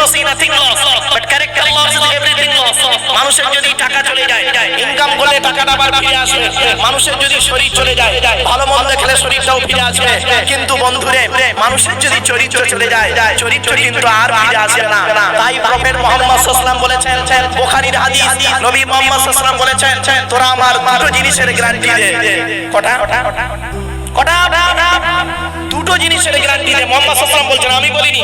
Loss is nothing loss but character loss is everything loss. মানুষের যদি টাকা চলে যায় ইনকাম করলে টাকাটা আবার ফিরে আসবে। মানুষের যদি শরীর চলে যায় ভালো মন্দ খেলে শরীরটাও ফিরে আসবে। কিন্তু বন্ধুরে মানুষের যদি চরিত্র চলে যায় চরিত্র কিন্তু আর ফিরে আসে না। তাই প্রফেট মোহাম্মদ সাল্লাম বলেছেন বুখারীর হাদিস নবী মোহাম্মদ সাল্লাম বলেছেন তোরা আমার দুটো জিনিসের গ্যারান্টি দে। কটা? কটা? দুটো জিনিসের গ্যারান্টি দে। মোহাম্মদ সাল্লাম বলছেন, আমি বলিনি।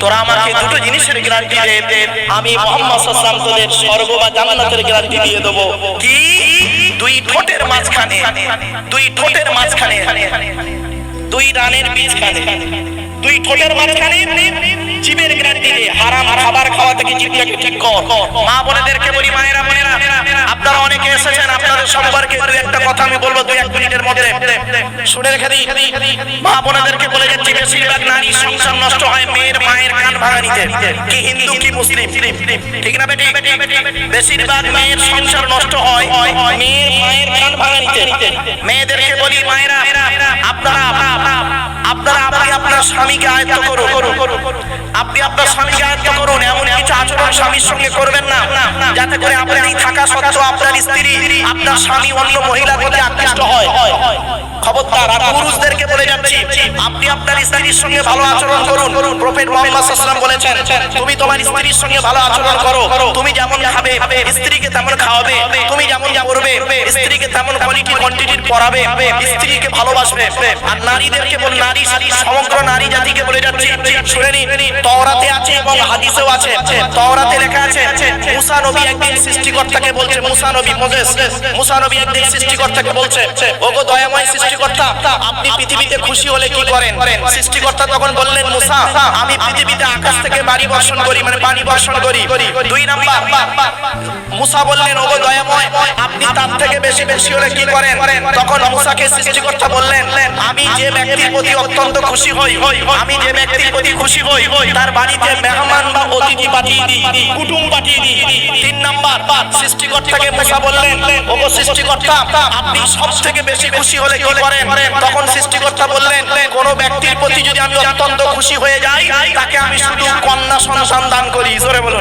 তোরা আমাকে দুটো জিনিসের গ্যারান্টি দে। আমি মোহাম্মদ সাল্লাম তোদের স্বর্গ বা জান্নাতের গ্যারান্টি দিয়ে দেবো। কি? দুই ঠোঁটের মাঝখানে। দুই ঠোঁটের মাঝখানে। দুই রানের বীজখানে। দুই ঠোঁটের মাঝখানে জীবের গ্যারান্টি হারাম খাবার খাওয়া থেকে জীবটাকে ঠিক কর। মা বোনেদেরকে বলি, মায়েরা, বোনেরা আপনারা অনেকে এসেছেন, আপনাদের সম্পর্কে দুই একটা কথা আমি বলব দুই এক মিনিটের মধ্যে। শুনে রেখে দিই, মা বোনেদেরকে বলে যাচ্ছি, বেশিরভাগ নারী সংসার নষ্ট হয় মেয়ের মায়ের কান ভাঙানিতে। কি হিন্দু, কি মুসলিম। ঠিক না বেটি? বেশিরভাগ মেয়ের সংসার নষ্ট হয় মেয়ের মায়ের কান ভাঙানিতে। মেয়েদেরকে বলি, মায়েরা, আপনারা আপনারা আপনি আপনার স্বামীকে আয়ত্ত করুন। আপনি আপনার স্বামীকে আয়ত্ত করুন, এমন কিছু আচরণ স্বামীর সঙ্গে করবেন না। যাতে করে আপনি থাকা সত্ত্বেও আপনার স্ত্রী, আপনার স্বামী অন্য মহিলার প্রতি আকৃষ্ট হয়। খবরদার পুরুষদেরকে বলে যাচ্ছি, আপনি আপনার স্ত্রীর সঙ্গে ভালো আচরণ করুন। প্রফেট মোহাম্মদ বলেছেন, তুমি তোমার স্ত্রীর সঙ্গে ভালো আচরণ করো। তুমি খাবে স্ত্রীকে তেমন খাওয়াবে তুমি যেমন করবে স্ত্রীকে তেমন কোয়ালিটি কোয়ান্টিটির পড়াবে স্ত্রীকে ভালোবাসবে। আর নারীদেরকে বল নারী সমগ্র নারী জাতিকে বলে যাচ্ছি শুনে তওরাতে আছে এবং হাদিসেও আছে। তওরাতে লেখা আছে মুসা নবী একদিন সৃষ্টিকর্তাকে বলছে মুসা নবী মোজেস মুসা নবী একদিন সৃষ্টিকর্তাকে বলছে ওগো দয়াময় সৃষ্টিকর্তা আপনি পৃথিবীতে খুশি হলে কি করেন? সৃষ্টিকর্তা তখন বললেন মুসা আমি পৃথিবীতে আকাশ থেকে বাড়ি বর্ষণ করি মানে পানি বর্ষণ করি দুই নাম্বার মুসা বললেন, ওগো দয়াময়, আপনি তার থেকে বেশি বেশি হলে কি করেন? তখন মুসাকে সৃষ্টিকর্তা বললেন, আমি যে ব্যক্তির প্রতি অত্যন্ত খুশি হই, আমি যে ব্যক্তির প্রতি খুশি হই, তার বাড়িতে মেহমান বা অতিথি পাঠিয়ে দিই, কুটুম পাঠিয়ে দিই। তিন নাম্বার, সৃষ্টিকর্তাকে মুসা বললেন, ওগো সৃষ্টিকর্তা, আপনি সব থেকে বেশি খুশি হলে কি করেন? তখন সৃষ্টিকর্তা বললেন, কোন ব্যক্তির প্রতি যদি আমি অত্যন্ত খুশি হয়ে যাই, তাকে আমি শুধু কন্যা সন্তান দান করি। জোরে বলুন।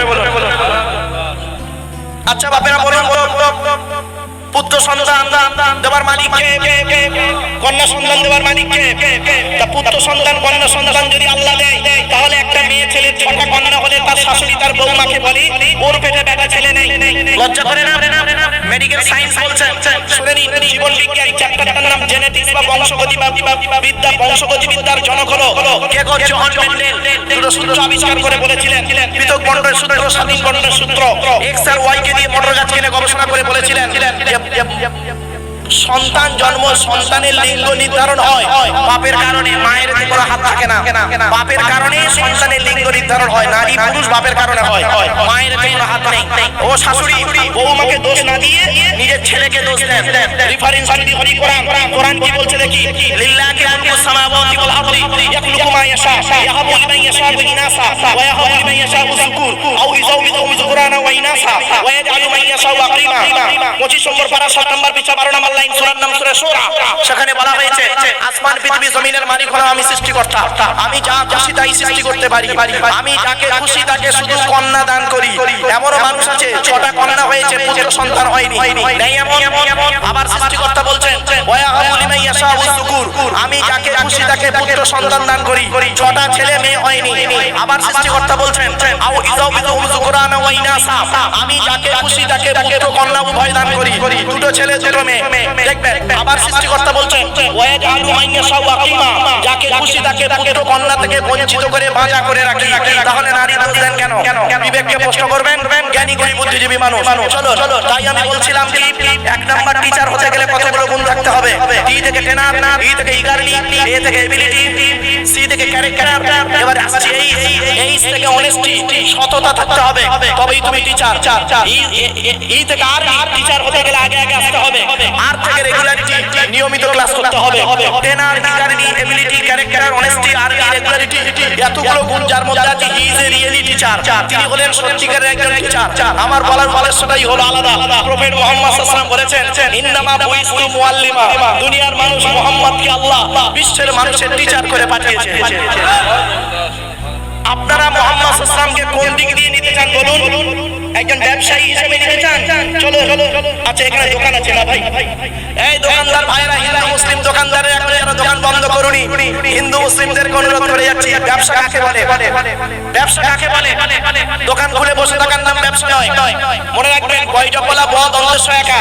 আচ্ছা বাপেরা বলেন পুত্র, সন্তান দেবার মালিক কে? কন্যা, সন্তান দেবার মালিক কে? তা পুত্র, সন্তান, কন্যা, সন্তান যদি আল্লাহ দেয়, তাহলে একটা মেয়ে ছেলে ছটা কন্যা হলে তার শাশুড়ি, তার বৌমাকে বলে, ওর পেটে বেটা ছেলে নেই। লজ্জা করে না? মেডিকেল সায়েন্স বলছে শুনে নিন জীবন বিজ্ঞান চ্যাপ্টারটার নাম জেনেটিক্স বা বংশগতি বা বিদ্যা, বংশগতি বিদ্যার জনক হলো কে কো জন মেন্ডেল। দুটো সূত্র আবিষ্কার করে বলেছিলেন। পৃথক বন্ডের সূত্র স্বাধীন বন্ডের সূত্র। এক্স আর ওয়াই কে দিয়ে মোটর গাছ কিনে গবেষণা করে বলেছিলেন সন্তান জন্ম সন্তানের লিঙ্গ নির্ধারণ হয়। বাপের কারণে মায়ের কোনো হাত থাকে না। বাপের কারণে সন্তানের লিঙ্গ নির্ধারণ হয়। নারী পুরুষ বাপের কারণে হয়। মায়ের কোনো হাত নেই। ও শাশুড়ি বৌমাকে দোষ না দিয়ে নিজের ছেলেকে দোষ দেন। রেফারেন্স যদি হরি কোরআন। কোরআন কি বলছে দেখি? লিল্লাহি মুলকু সামাওয়াতি ওয়াল আরদি। ইয়াখলুকু মা ইয়াশা। ইয়াহাবু লিমান ইয়াশাউ ইনাসা। ওয়া ইয়াহাবু লিমান ইয়াশাউ যুকুর আও ইযাউযুহু যুকরানা ওয়া ইনাসা ওয়া ইয়াজআলু ইয়াশাউ আকরিমা। 25 নম্বর পারা 7 নম্বর পিছা 12 নম্বর লাইন সূরার নাম সূরা। শূরা সেখানে বলা হয়েছে আমি যাকে খুশি তাকে পুত্র সন্তান হয়নি। নেই এমন আবার সৃষ্টিকর্তা বলছেন আমি যাকে খুশি তাকে সন্তান দান করি। ছটা ছেলে, মেয়ে হয়নি। আবার সৃষ্টিকর্তা বলছেন যুকুরানা ওয়া ইনাসা আমি যাকে খুশি তাকে পুত্র কন্যা উভয় দান করি দুটো ছেলে দুটো মেয়ে দেখবেন আবার সৃষ্টিকর্তা বলছেন ওয়াজ আলু সাউ আকিমা যাকে খুশি তাকে পুত্র কন্যা থেকে বঞ্চিত করে বাজা করে রাখি তাহলে নারী দোষ দেন কেন বিবেককে প্রশ্ন করবেন জ্ঞানী গুণী বুদ্ধিজীবী মানুষ চলো চলো তাই আমি বলছিলাম কি এক নাম্বার টিচার হতে গেলে কতগুলো গুণ থাকতে হবে টি থেকে টেনার বি থেকে ইগারলি এ থেকে এবিলিটি সি থেকে ক্যারেক্টার এবার আসছে এই এই থেকে অনেস্টি সততা থাকতে হবে তবেই তুমি টিচার ই থেকে টিচার হতে গেলে আগে আগে আসতে হবে। আর থেকে রেগুলারিটি নিয়মিত ক্লাস করতে হবে। টেনার ডিগারিটি এবিলিটি ক্যারেক্টার অনেস্টি আর রেগুলারিটি এতগুলো গুণ যার মধ্যে ইজ এ রিয়েলি টিচার তিনি হলেন সত্যিকারের একজন টিচার আমার বলার উদ্দেশ্যটাই হলো আলাদা। প্রফেট মুহাম্মদ সাল্লাল্লাহু বলেছেন, ইন্নামা বুইস্তু মুআল্লিমা। দুনিয়ার মানুষ মুহাম্মদকে আল্লাহ বিশ্বের মানুষের টিচার করে পাঠিয়েছে। আপনারা ইসলামকে কোন দিক দিয়ে নিতে চান বলুন একজন ব্যবসায়ী হিসেবে নিতে চান চলো চলো আচ্ছা এখানে দোকান আছে না ভাই? এই দোকানদার ভাইরা হিন্দু, মুসলিম দোকানদারের একটা যারা দোকান বন্ধ করুনি। হিন্দু, মুসলিমদের অনুরোধ করে যাচ্ছি, ব্যবসা কাকে বলে? ব্যবসা কাকে বলে? দোকান খুলে বসে থাকার নাম ব্যবসা নয়। মনে রাখবেন বৈজপলা বদ অন্তস্য একা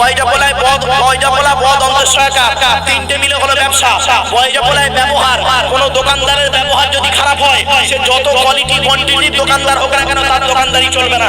বৈজপলায় বদ বৈজপলা বদ অন্তস্য একা তিনটে মিলে হলো ব্যবসা। বৈজপলায় ব্যবহার, কোন দোকানদারের ব্যবহার যদি খারাপ হয়, সে যত কোয়ালিটি কোয়ান্টিটির দোকানদার হোক না কেন, তার দোকানদারি চলবে না।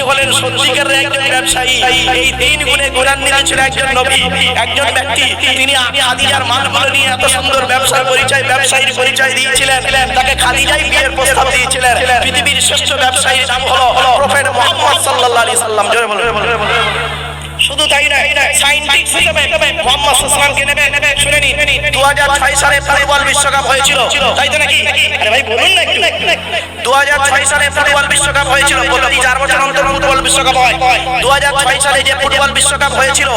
হলেন সত্যিকারের একজন ব্যবসায়ী, এই তিন গুণে গুণান্বিত ছিল একজন নবী, একজন ব্যক্তি। তিনি খাদিজার মালগুলো নিয়ে এত সুন্দর ব্যবসার পরিচয়, ব্যবসায়ীর পরিচয় দিয়েছিলেন। তাকে খাদিজাই বিয়ের প্রস্তাব দিয়েছিলেন। পৃথিবীর শ্রেষ্ঠ ব্যবসায়ীর নাম হলো প্রফেট মোহাম্মদ সাল্লাল্লাহু আলাইহি সাল্লাম। জোরে বলুন। শুধু তাই না সায়েন্টিস্ট হিসেবে মোহাম্মদ সাল্লামকে নেবে শুনে নিন। 2006 সালে ফুটবল বিশ্বকাপ হয়েছিল। তাই তো নাকি? আরে ভাই, বলুন না একটু। 2006 সালে ফুটবল বিশ্বকাপ হয়েছিল। প্রতি চার বছর অন্তর ফুটবল বিশ্বকাপ হয়। 2006 সালে যে ফুটবল বিশ্বকাপ হয়েছিল,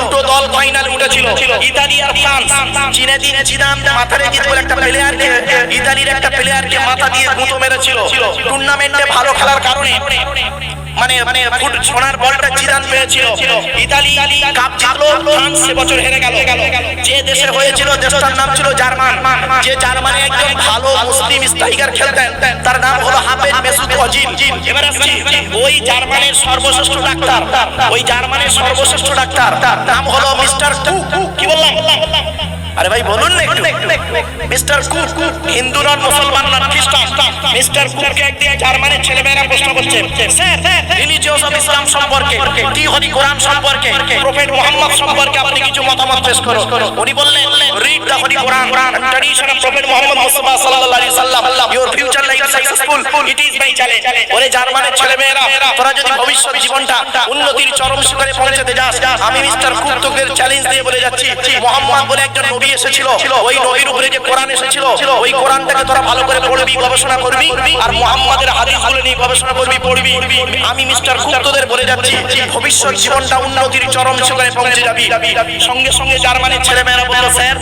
দুটো দল ফাইনালে উঠেছিল। ইতালি আর ফ্রান্স। জিনেদিন জিদান মাথা রেখে একটা প্লেয়ারকে ইতালির একটা প্লেয়ারকে মাথা দিয়ে গুঁতো মেরেছিল। টুর্নামেন্টে ভালো খেলার কারণে। মানে মানে সোনার বলটা জিদান পেয়েছিল। ইতালি কাপ জিতলো, ফ্রান্স বছর হেরে গেল। যে দেশে হয়েছিল, দেশটার নাম ছিল জার্মান। যে একজন ভালো মুসলিম স্ট্রাইকার খেলতেন, তার নাম হলো হাফেজ মেসুদ অজিল এবার আসছি, ওই সর্বশ্রেষ্ঠ ডাক্তার। ওই জার্মানির সর্বশ্রেষ্ঠ ডাক্তার নাম হলো মিস্টার কি বললাম? আরে ভাই, বলুন না মিস্টার কুক হিন্দু নন মুসলমান নন খ্রিস্টান। মিস্টার কুককে একদিন জার্মানির ছেলেমেয়েরা প্রশ্ন করছে রিলিজিয়াস অফ ইসলাম সম্পর্কে, কি হরি কোরআন সম্পর্কে প্রফেট মুহাম্মদ সম্পর্কে আপনি কিছু মতামত পেশ করুন উনি বললেন read holy Quran of prophet Muhammad Mustafa সাল্লাল্লাহু আলাইহি সাল্লাম your future life successful it is my challenge ওরে জার্মানির ছেলেমেয়েরা, তোরা যদি ভবিষ্যৎ জীবনটা উন্নতির চরম শিখরে পৌঁছাতে যাস, আমি মিস্টার চ্যালেঞ্জ দিয়ে বলে যাচ্ছি, মুহাম্মদ বলে একজন নবী এসেছিল, ওই নবীর উপরে যে কোরআন এসেছিল, ওই কোরআনটাকে তোরা ভালো করে পড়বি, গবেষণা করবি আর মুহাম্মাদের হাদিসগুলো নিয়ে গবেষণা করবি, পড়বি। আমি মিস্টার বলে যাচ্ছি ভবিষ্যৎ জীবনটা উন্নতির চরম পৌঁছে যাবি। সঙ্গে সঙ্গে জার্মানির বলল, স্যার,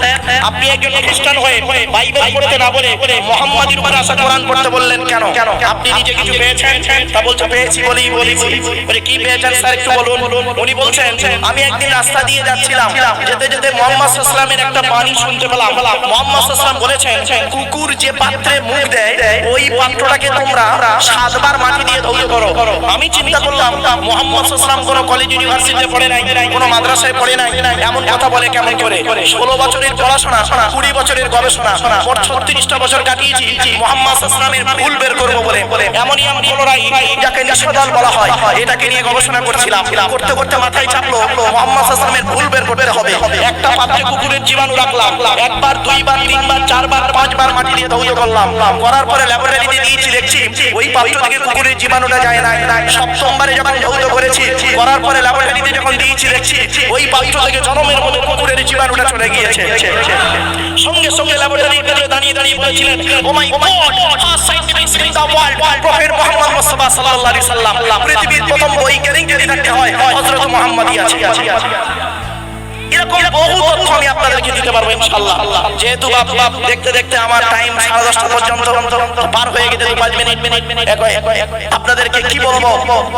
আপনি একজন খ্রিস্টান হয়ে বাইবেল পড়তে না বলে মুহাম্মাদের উপরে আসা কোরআন পড়তে বললেন কেন? আপনি নিজে কিছু পেয়েছেন? তা বলছো, পেয়েছি বলি বলি, কি পেয়েছেন, স্যার, একটু বলুন? উনি বলছেন, আমি একদিন রাস্তা দিয়ে যাচ্ছিলাম। যেতে যেতে মোহাম্মদ একটা বাণী শুনতে পেলাম। মোহাম্মদ ইসলাম বলেছেন, কুকুর যে পাত্রে মুখ দেয়, ওই পাত্রটাকে তোমরা সাতবার মাটি দিয়ে ধৌত করো। আমি চিন্তা করলাম মোহাম্মদ ইসলাম কোনো কলেজ ইউনিভার্সিটিতে পড়ে নাই, কোনো মাদ্রাসায় পড়ে নাই, এমন কথা বলে কেমন করে? ষোলো বছরের পড়াশোনা, কুড়ি বছরের গবেষণা মোট ছত্রিশটা বছর কাটিয়েছি, মোহাম্মদ ইসলামের ভুল বের করব বলে। অ্যামোনিয়াম ক্লোরাইড যাকে নিষেধল বলা হয়। এটাকে নিয়ে গবেষণা করছিলাম। করতে করতে মাথায় চাপলো, মোহাম্মদ ইসলামের ভুল বের করতে হবে। একটা পাত্রে কুকুরের জীবাণু রাখলাম। একবার, দুইবার, তিনবার, চারবার, পাঁচবার মাটি দিয়ে ধৌত করলাম। করার পরে ল্যাবরেটরিতে দিয়েছি দেখছি, ওই পাত্র থেকে কুকুরের জীবাণুটা যায় না। সপ্তমবারে যখন ধৌত করেছি, করার পরে ল্যাবরেটরিতে যখন দিয়েছি, দেখছি ওই পাত্র থেকে জনমের মধ্যে কুকুরের জীবাণুটা চলে গিয়েছে। সঙ্গে সঙ্গে ল্যাবরেটরিতে দাঁড়িয়ে দাঁড়িয়ে বলেছিলেন ও my god first scientific in the world prophet Muhammad Mustafa সাল্লাল্লাহু আলাইহি সাল্লাম, পৃথিবীর প্রথম বৈজ্ঞানিক যদি থাকতে হয়, হযরত মুহাম্মদই আছে। এরকম বহু তথ্য আমি আপনাদেরকে দিতে পারব যেহেতু বাপ বাপ দেখতে দেখতে আমার টাইম সাড়ে দশটা পর্যন্ত পার হয়ে গেছে পাঁচ মিনিট। আপনাদেরকে কি বলব?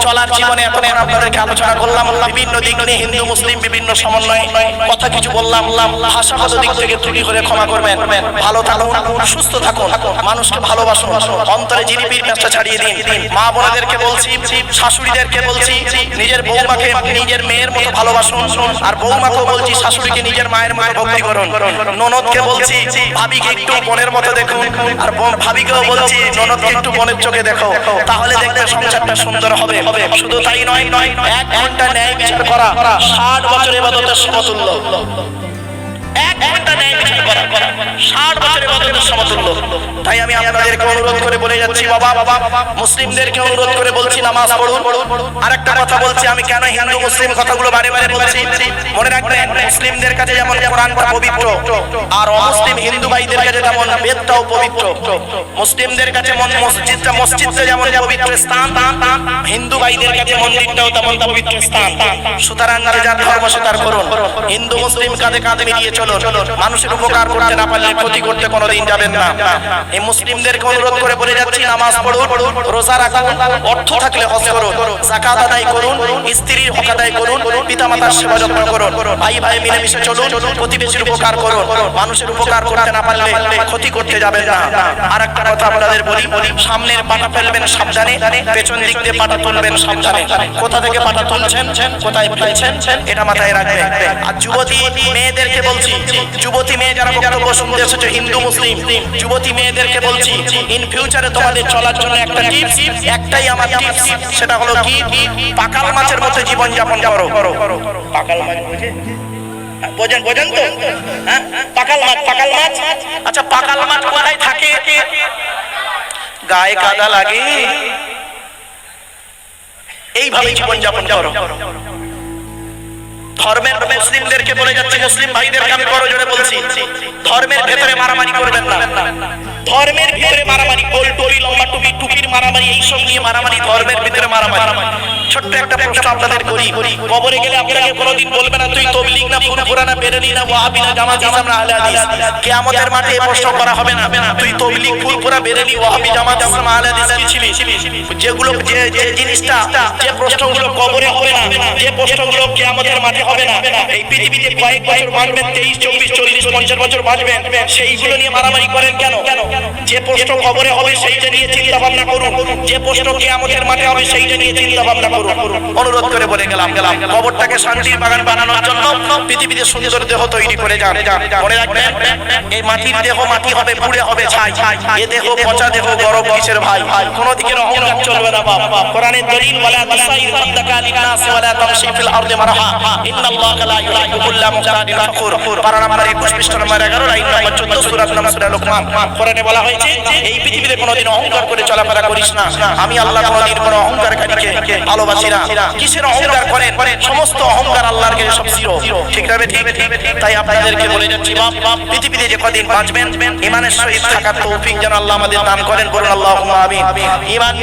চলার জীবনে এখন আপনাদেরকে আলোচনা করলাম, বিভিন্ন দিক নিয়ে হিন্দু, মুসলিম, বিভিন্ন সমন্বয় কথা কিছু বললাম। ভাষাগত দিক থেকে ত্রুটি করে ক্ষমা করবেন। ভালো থাকুন, সুস্থ থাকুন, মানুষকে ভালোবাসুন। অন্তরে জিলিপির কাজটা ছাড়িয়ে দিন। মা বোনেদেরকে বলছি, শাশুড়িদেরকে বলছি, নিজের বৌমাকে নিজের মেয়ের মতো ভালোবাসুন। আর বৌমাকেও বলছি শাশুড়িকে নিজের মায়ের মায়ের ভক্তি করুন। ননদকে বলছি, ভাবিকে একটু বোনের মতো দেখুন। আর ভাবিকেও বলছি, ননদকে একটু বোনের চোখে দেখো। তাহলে দেখবে সংসারটা সুন্দর হবে। শুধু তাই নয় নয়, এক ঘণ্টা ন্যায় বিচার করা ষাট বছর এবাদতের সমতুল্য। এক ঘণ্টা ন্যায় বিচার করা। ষাট বছরের বদলের সমতুল্য। তাই আমি আপনাদেরকে অনুরোধ করে বলে যাচ্ছি, বাবা বাবা মুসলিমদেরকে অনুরোধ করে বলছি, নামাজ পড়ুন। আরেকটা কথা বলছি, আমি কেন হিন্দু মুসলিম কথাগুলো বারে বারে বলছি? মনে রাখবেন, মুসলিমদের কাছে যেমন কোরআনটা পবিত্র, আর অমুসলিম হিন্দু ভাইদের কাছে যেমন বেদটাও পবিত্র। মুসলিমদের কাছে মসজিদটা মসজিদটা যেমন পবিত্র স্থান, হিন্দু ভাইদের কাছে মন্দিরটাও তেমন পবিত্র স্থান। সুতরাং যার ধর্ম সুতার করুন। হিন্দু মুসলিম কাঁধে কাঁধে মিলিয়ে চলুন। মানুষের উপকার করতে না পারলে ক্ষতি করতে কোনোদিন যাবেন না। এই মুসলিমদেরকে অনুরোধ করে বলে যাচ্ছি, নামাজ পড়ুন, রোজা রাখুন, অর্থ থাকলে হজ করুন জাকাত আদায় করুন, স্ত্রীর হক আদায় করুন, পিতামাতার সেবা যত্ন করুন, ভাই ভাই মিলেমিশে চলুন, প্রতিবেশীর উপকার করুন, মানুষের উপকার করতে না পারলে ক্ষতি করতে যাবেন না। আর একটা কথা আপনাদের বলি, সামনের পাটা ফেলবেন সাবধানে, পেছন দিক দিয়ে পাটা তুলবেন সাবধানে। কোথা থেকে পাটা তুলছেন, কোথায় ফেলছেন, এটা মাথায় রাখবেন। আর যুবতী, মেয়েদেরকে বলছি যুবতী মেয়ে যারা বক্তব্য শুনতে এসেছে হিন্দু মুসলিম যুবতী মেয়েদেরকে বলছি ইন ফিউচারে তোমাদের চলার জন্য একটা টিপস একটাই আমার টিপস সেটা হলো কি? পাকাল মাছের মতো জীবন যাপন করো। পাকাল মাছ বুঝে? বোঝেন বোঝেন তো? হ্যাঁ পাকাল মাছ পাকাল মাছ? আচ্ছা পাকাল মাছ কোথায় থাকে? গায়ে কাদা লাগে। এইভাবে জীবন যাপন করো। ধর্মের মুসলিমদেরকে বলে যাচ্ছে, মুসলিম ভাইদেরকে আমি বড় জোরে বলছি, ধর্মের ভেতরে মারামারি করবেন না। ধর্মের ভিতরে মারামারি গোল টুপি লম্বা টুপি টুপির মারামারি, এইসব নিয়ে মারামারি, ধর্মের ভিতরে মারামারি। ছোট্ট একটা প্রশ্ন আপনাদের করি, কবরে গেলে আপনাকে কোনোদিন বলবে না, তুই তবলিগ না ফুরফুরা না বেরেলি না, ওয়াহাবি না, জামাত, ইসলাম না, আহলে হাদিস। কিয়ামতের মাঠে এই প্রশ্ন করা হবে না, তুই তবলিগ ফুরফুরা বেরেলি ওয়াহাবি, জামাত, ইসলাম, আহলে হাদিস, কি ছিলি? যেগুলো যে জিনিসটা, যে প্রশ্নগুলো কবরে হবে না, যে প্রশ্নগুলো কিয়ামতের মাঠে হবে না। এই পৃথিবীতে কয়েক বছর বাঁচবেন, তেইশ, চব্বিশ, চল্লিশ, পঞ্চাশ বছর বাঁচবেন। সেইগুলো নিয়ে মারামারি করেন কেন? যে প্রশ্ন কবরে হবে সেইটা নিয়ে চিন্তা ভাবনা করুন। যে প্রশ্ন কিয়ামতের মাঠে হবে সেইটা নিয়ে চিন্তা ভাবনা করুন। অনুরোধ করে বলে গেলাম গেলাম। কবরটাকে শান্তির বাগান বানানোর জন্য পৃথিবীতে সুন্দর দেহ তৈরি করে যান। মনে রাখবেন, এই মাটির দেহ মাটি হবে, পুড়ে হবে, ছাই। এ দেহ পচা দেহ, গরম কিসের ভাই? কোন দিকের অহংকার চলবে না, বাপ। কোরআনের দলিল, ওয়ালা তাসাইর খাদ্দাকা লিন্নাস ওয়ালা তামশি ফিল আরদি মারহা। ইন্নাল্লাহা লা ইউহিব্বু কুল্লা ফাখুর পারা নাম্বার 21 পৃষ্ঠা নাম্বার 11 লাইন নাম্বার 14 সূরা নাম সূরা লোকমান। কোরআনে বলা হয়েছে, এই পৃথিবীতে কোনোদিন অহংকার করে চলাফেরা করিস না। আমি আল্লাহ কিসের অহংকার করেন? সমস্ত অহংকার ঠিক তাই আপনাদেরকে বলে আল্লাহ আমাদের দান করেন। বলুন আমিন। ইমান